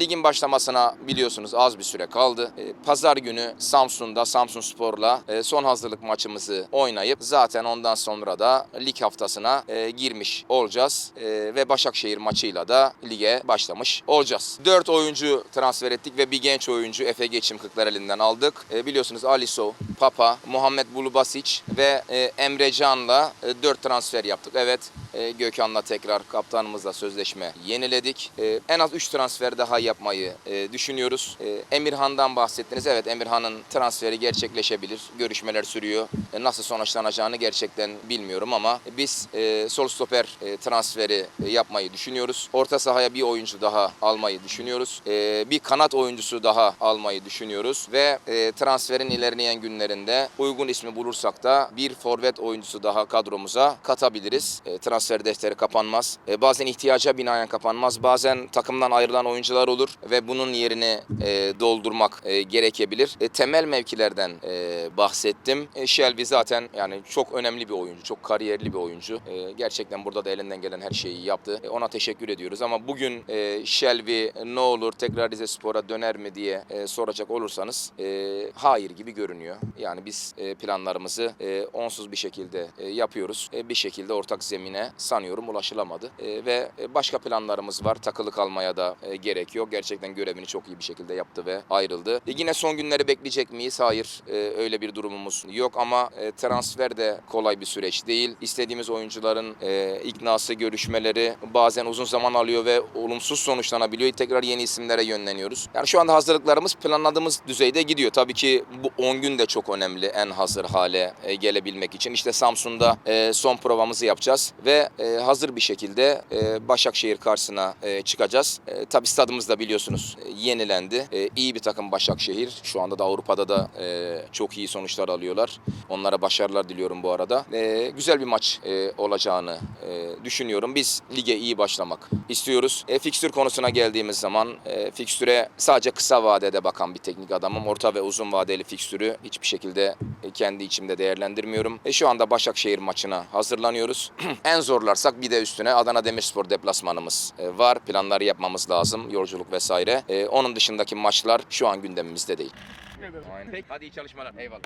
Ligin başlamasına biliyorsunuz az bir süre kaldı. E, Pazar günü Samsun'da Samsun Spor'la e, son hazırlık maçımızı oynayıp zaten ondan sonra da lig haftasına e, girmiş olacağız. Ve Başakşehir maçıyla da lige başlamış olacağız. 4 oyuncu transfer ettik ve bir genç oyuncu Efe Geçim Kırklareli'nden aldık. Biliyorsunuz Aliso, Papa, Muhammed Bulubasic ve e, Emre Can'la 4 transfer yaptık. Evet e, Gökhan'la tekrar kaptanımızla sözleşme yeniledik. E, en az 3 transfer daha yapmayı e, düşünüyoruz. E, Emirhan'dan bahsettiniz. Evet Emirhan'ın transferi gerçekleşebilir. Görüşmeler sürüyor. E, nasıl sonuçlanacağını gerçekten bilmiyorum ama biz e, sol stoper e, transferi e, yapmayı düşünüyoruz. Orta sahaya bir oyuncu daha almayı düşünüyoruz. E, bir kanat oyuncusu daha almayı düşünüyoruz ve e, transferin ilerleyen günlerinde uygun ismi bulursak da bir forvet oyuncusu daha kadromuza katabiliriz. E, transfer defteri kapanmaz. E, bazen ihtiyaca binaen kapanmaz. Bazen takımdan ayrılan oyuncular olur ve bunun yerini e, doldurmak e, gerekebilir. E, temel mevkilerden e, bahsettim. E, Shelby zaten yani çok önemli bir oyuncu, çok kariyerli bir oyuncu. E, gerçekten burada da elinden gelen her şeyi yaptı. E, ona teşekkür ediyoruz ama bugün e, Shelby ne olur tekrar Rize Spor'a döner mi diye e, soracak olursanız e, hayır gibi görünüyor. Yani biz e, planlarımızı e, onsuz bir şekilde e, yapıyoruz. Bir şekilde ortak zemine sanıyorum ulaşılamadı. Ve başka planlarımız var. Takılı kalmaya da gerek yok. Gerçekten görevini çok iyi bir şekilde yaptı ve ayrıldı. Yine son günleri bekleyecek miyiz? Hayır. Öyle bir durumumuz yok ama transfer de kolay bir süreç değil. İstediğimiz oyuncuların iknası, görüşmeleri bazen uzun zaman alıyor ve olumsuz sonuçlanabiliyor. Tekrar yeni isimlere yönleniyoruz. Yani şu anda hazırlıklarımız planladığımız düzeyde gidiyor. Tabii ki bu 10 gün de çok önemli en hazır hale e, gelebilmek için. İşte Samsun'da e, son provamızı yapacağız ve e, hazır bir şekilde e, Başakşehir karşısına e, çıkacağız. E, tabii stadımız da biliyorsunuz e, yenilendi. E, iyi bir takım Başakşehir. Şu anda da Avrupa'da da e, çok iyi sonuçlar alıyorlar. Onlara başarılar diliyorum bu arada. E, güzel bir maç e, olacağını e, düşünüyorum. Biz lige iyi başlamak istiyoruz. E, fikstür konusuna geldiğimiz zaman e, fikstüre sadece kısa vadede bakan bir teknik adamım. Orta ve uzun vadeli fikstürü hiçbir şekilde e, kendi içimde değerlendirmiyorum. E, şu anda Başakşehir maçına hazırlanıyoruz. en zorlarsak bir de üstüne Adana Demirspor deplasmanımız e, var. Planları yapmamız lazım. Yolculuk vesaire. E, onun dışındaki maçlar şu an gündemimizde değil. Aynen. Hadi iyi çalışmalar. Eyvallah.